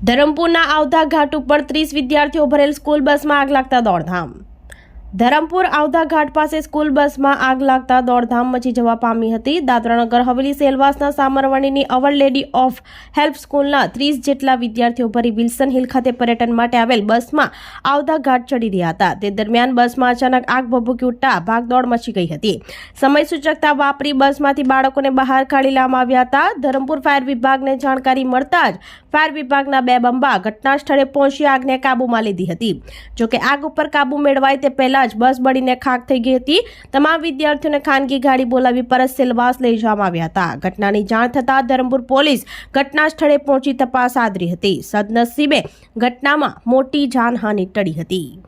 ધરમપુરના આવધા ઘાટ ઉપર ત્રીસ વિદ્યાર્થીઓ ભરેલ સ્કૂલ બસમાં આગ લાગતા દોડધામ. ધરમપુર આવધા ઘાટ પાસે સ્કૂલ બસમાં આગ લાગતા દોડધામ મચી જવા પામી હતી. દાદરાનગર હવેલી સેલવાસના સામરવાણીની અવર લેડી ઓફ હેલ્પ સ્કૂલના ત્રીસ જેટલા વિદ્યાર્થીઓ ભરી વિલ્સન હિલ ખાતે પર્યટન માટે આવેલ બસમાં આવતા ઘાટ ચડી રહ્યા હતા. તે દરમિયાન બસમાં અચાનક આગ ભભૂકી ઉઠતા ભાગદોડ મચી ગઈ હતી. સમય સૂચકતા વાપરી બસમાંથી બાળકોને બહાર કાઢી લેવામાં આવ્યા હતા. ધરમપુર ફાયર વિભાગને જાણકારી મળતા જ ફાયર વિભાગના બે બંબા ઘટના સ્થળે પહોંચી આગને કાબૂમાં લીધી હતી. જોકે આગ ઉપર કાબુ મેળવાય તે પહેલા જ બસ બળીને ખાક થઈ ગઈ હતી. તમામ વિદ્યાર્થીઓને ખાનગી ગાડી બોલાવી પરત સેલવાસ લઈ જવામાં આવ્યા હતા. ઘટનાની જાણ થતાં ધરમપુર પોલીસ ઘટના સ્થળે પહોંચી તપાસ આદરી હતી. સદનસીબે ઘટનામાં મોટી જાનહાનિ ટળી હતી.